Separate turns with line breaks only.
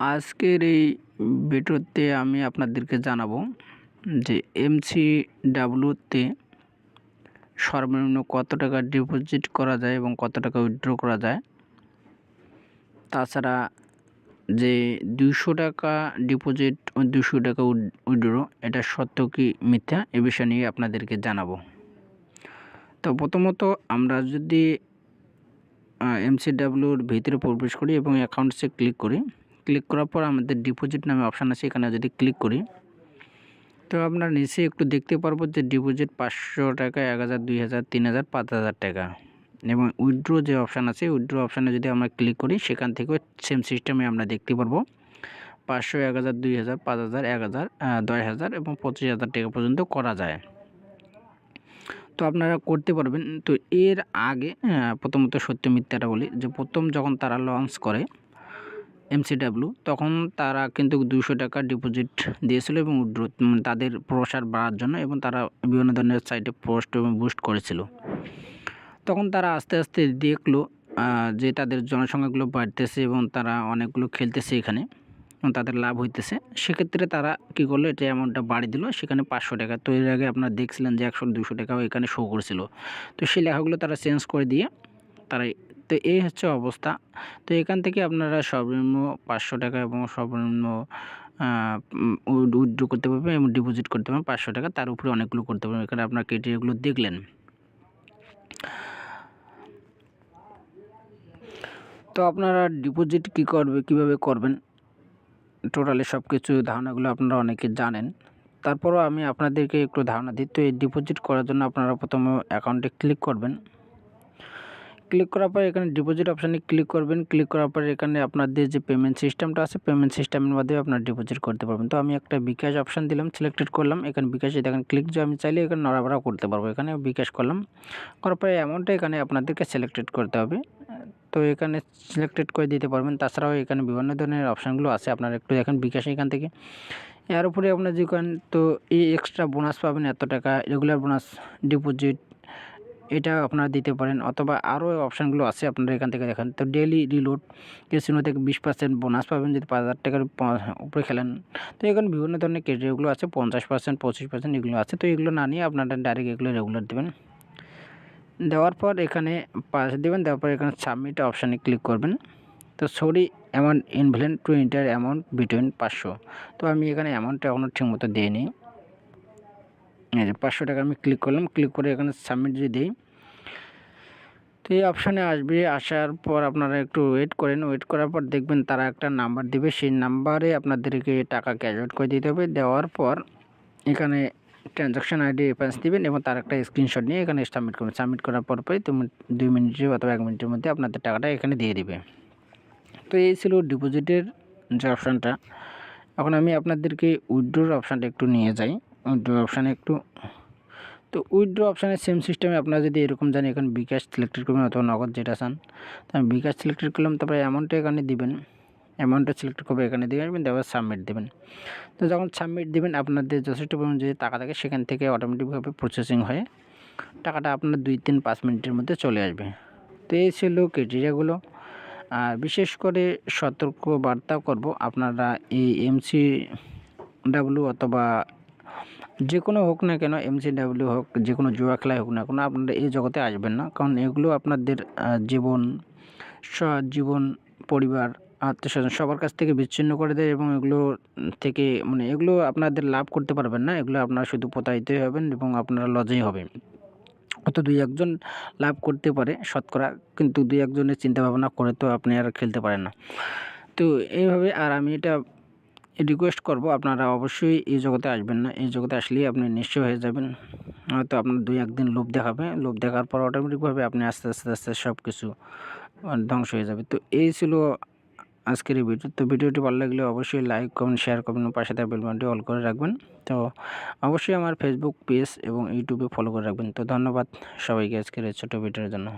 আজকের এই ভিডিওতে আমি আপনাদেরকে জানাব যে এমসি ডাব্লুতে সর্বনিম্ন কত টাকা ডিপোজিট করা যায় এবং কত টাকা উইথড্র করা যায়। তাছাড়া যে দুশো টাকা ডিপোজিট ও দুশো টাকা উইথড্র এটা সত্য কি মিথ্যা? এ বিষয় নিয়ে আপনাদেরকে জানাব। তো প্রথমত আমরা যদি এমসিডাব্লিউর ভিতরে প্রবেশ করি এবং অ্যাকাউন্টসে ক্লিক করি ক্লিক করার পর আমাদের ডিপোজিট নামে অপশান আছে, এখানে যদি ক্লিক করি, তো আমরা নিচে একটু দেখতে পারব যে ডিপোজিট পাঁচশো টাকা, এক হাজার, দুই হাজার, তিন হাজার, পাঁচ হাজার টাকা। এবং উইথড্রো যে অপশান আছে উইথড্রো অপশানে যদি আমরা ক্লিক করি, সেখান থেকেও সেম সিস্টেমে আমরা দেখতে পারব। পাঁচশো, এক হাজার, দুই হাজার, পাঁচ হাজার, এক হাজার দশ হাজার এবং পঁচিশ হাজার টাকা পর্যন্ত করা যায়। তো আপনারা করতে পারবেন। তো এর আগে প্রথমত সত্য মিথ্যাটা বলি যে প্রথম যখন তারা লঞ্চ করে এমসিডাব্লিউ তখন তারা কিন্তু দুশো টাকা ডিপোজিট দিয়েছিল এবং উইড্রো তাদের প্রসার বাড়ার জন্য এবং তারা বিভিন্ন ধরনের সাইটে পোস্ট এবং বুস্ট করেছিল। তখন তারা আস্তে আস্তে দেখল যে তাদের জনসংখ্যাগুলো বাড়তেছে এবং তারা অনেকগুলো খেলতেছে এখানে এবং তাদের লাভ হইতেছে। সেক্ষেত্রে তারা কি করল এটা অ্যামাউন্টটা বাড়ি দিল, সেখানে পাঁচশো টাকা। তো এর আগে আপনারা দেখছিলেন যে একশো দুশো টাকাও এখানে শো করেছিল। তো সেই লেখাগুলো তারা চেঞ্জ করে দিয়ে তারা তো এই হচ্ছে অবস্থা। তো এখান থেকে আপনারা সর্বনিম্ন পাঁচশো টাকা এবং সর্বনিম্ন উইথড্র করতে পারবেন এবং ডিপোজিট করতে পারবেন পাঁচশো টাকা। তার উপরে অনেকগুলো করতে পারবেন। এখানে আপনার ক্রাইটেরিয়াগুলো দেখলেন। তো আপনারা ডিপোজিট কী করবে, কীভাবে করবেন? টোটালি সব কিছু ধারণাগুলো আপনারা অনেকে জানেন। তারপরও আমি আপনাদেরকে একটু ধারণা দিই। তো এই ডিপোজিট করার জন্য আপনারা প্রথমে অ্যাকাউন্টে ক্লিক করবেন। ক্লিক করার পর এখানে ডিপোজিট অপশানে ক্লিক করবেন। ক্লিক করার পর এখানে আপনাদের যে পেমেন্ট সিস্টেমটা আছে পেমেন্ট সিস্টেমের মাধ্যমে আপনার ডিপোজিট করতে পারবেন। তো আমি একটা বিকাশ অপশান দিলাম সিলেক্টেড করলাম। এখানে বিকাশে দেখেন ক্লিক যে আমি চাইলে এখানে নড়াবড়া করতে পারব। এখানে বিকাশ করলাম। করার পরে অ্যামাউন্টটা এখানে আপনাদেরকে সিলেক্টেড করতে হবে। তো এখানে সিলেক্টেড করে দিতে পারবেন। তাছাড়াও এখানে বিভিন্ন ধরনের অপশানগুলো আছে। আপনারা একটু দেখেন বিকাশ এখান থেকে। এর উপরে আপনার যে তো এই এক্সট্রা বোনাস পাবেন এত টাকা। রেগুলার বোনাস ডিপোজিট এটা আপনারা দিতে পারেন। অথবা আরও অপশানগুলো আছে আপনারা এখান থেকে দেখেন। তো ডেলি রিলোড ক্যাসিনো থেকে বিশ পার্সেন্ট বোনাস পাবেন যদি পাঁচ হাজার টাকার উপরে খেলেন। তো এখানে বিভিন্ন ধরনের ক্যাটেরিয়াগুলো আছে, পঞ্চাশ পার্সেন্ট পঁচিশ পার্সেন্ট এগুলো আছে। তো এগুলো না নিয়ে আপনারা ডাইরেক্ট এগুলো রেগুলার দেবেন। দেওয়ার পর এখানে পাশ দেবেন, দেওয়ার পর এখানে সাবমিট অপশানে ক্লিক করবেন। তো sorry amount invalid to enter amount between পাঁচশো। তো আমি এখানে অ্যামাউন্টটা এখনও ঠিকমতো দিয়ে নিই এই যে পাঁচশো টাকা আমি ক্লিক করলাম ক্লিক করে এখানে সাবমিট যদি দিই, তো এই অপশানে আসবে, আসার পর আপনারা একটু ওয়েট করেন ওয়েট করার পর দেখবেন তারা একটা নাম্বার দেবে, সেই নাম্বারে আপনাদেরকে টাকা ক্যাশ আউট করে দিতে হবে, দেওয়ার পর এখানে ট্রানজাকশান আইডি রেফারেন্স দেবেন এবং তার একটা স্ক্রিনশট নিয়ে এখানে সাবমিট করবেন। সাবমিট করার পর পরে তুমি দুই মিনিটের অথবা এক মিনিটের মধ্যে আপনাদের টাকাটা এখানে দিয়ে দিবে। তো এই ছিল ডিপোজিটের যে অপশানটা এখন আমি আপনাদেরকে উইথড্রোর অপশানটা একটু নিয়ে যাই। উইথড্রো অপশানে একটু। তো উইথড্রো অপশানে সেম সিস্টেমে আপনারা যদি এরকম জানি এখানে বিকাশ সিলেক্টেড করবেন অথবা নগদ যেটা চান, তো আমি বিকাশ সিলেক্টেড করলাম, তারপরে অ্যামাউন্টটা এখানে দিবেন। অ্যামাউন্টটা সিলেক্ট করবে, এখানে দিয়ে আসবেন তারপর সাবমিট দেবেন। তো যখন সাবমিট দেবেন, আপনাদের যথেষ্ট পরিমাণ যদি টাকা থাকে, সেখান থেকে অটোমেটিকভাবে প্রসেসিং হয়ে টাকাটা আপনার দুই তিন পাঁচ মিনিটের মধ্যে চলে আসবে। তো এই ছিল ক্রাইটেরিয়াগুলো আর বিশেষ করে সতর্ক বার্তা করব, আপনারা এই এমসি ডাব্লিউ অথবা যে কোনো হোক না কেন এম এমসিডাব্লিউ হোক যে কোনো জুয়া খেলায় হোক না কোনো, আপনারা এই জগতে আসবেন না। কারণ এগুলো আপনাদের জীবন জীবন, পরিবার আত্মীয় স্বজন সবার কাছ থেকে বিচ্ছিন্ন করে দেয় এবং এগুলো থেকে মানে এগুলো আপনাদের লাভ করতে পারবেন না। এগুলো আপনারা শুধু প্রতারিতই হবেন এবং আপনারা লজেই হবে অত দুই একজন লাভ করতে পারে শতকরা, কিন্তু দুই একজনের চিন্তা ভাবনা করে তো আপনি আর খেলতে পারেন না। তো এইভাবে, আর আমি এটা রিকোয়েস্ট করব, আপনারা অবশ্যই এই জগতে আসবেন না। এই জগতে আসলেই আপনি নিশ্চয় হয়ে যাবেন। হয়তো আপনার দুই একদিন লোভ দেখাবে। লোভ দেখার পর অটোমেটিকভাবে আপনি আস্তে আস্তে আস্তে সব কিছু ধ্বংস হয়ে যাবে। তো এই ছিল আজকের এই ভিডিও তো ভিডিওটি ভালো লাগলে অবশ্যই লাইক কমেন্ট শেয়ার করবেন পাশে থাকা বেলবনটি অল করে রাখবেন। তো অবশ্যই আমার ফেসবুক পেজ এবং ইউটিউবে ফলো করে রাখবেন। তো ধন্যবাদ সবাইকে আজকের এই ছোটো ভিডিওর জন্য।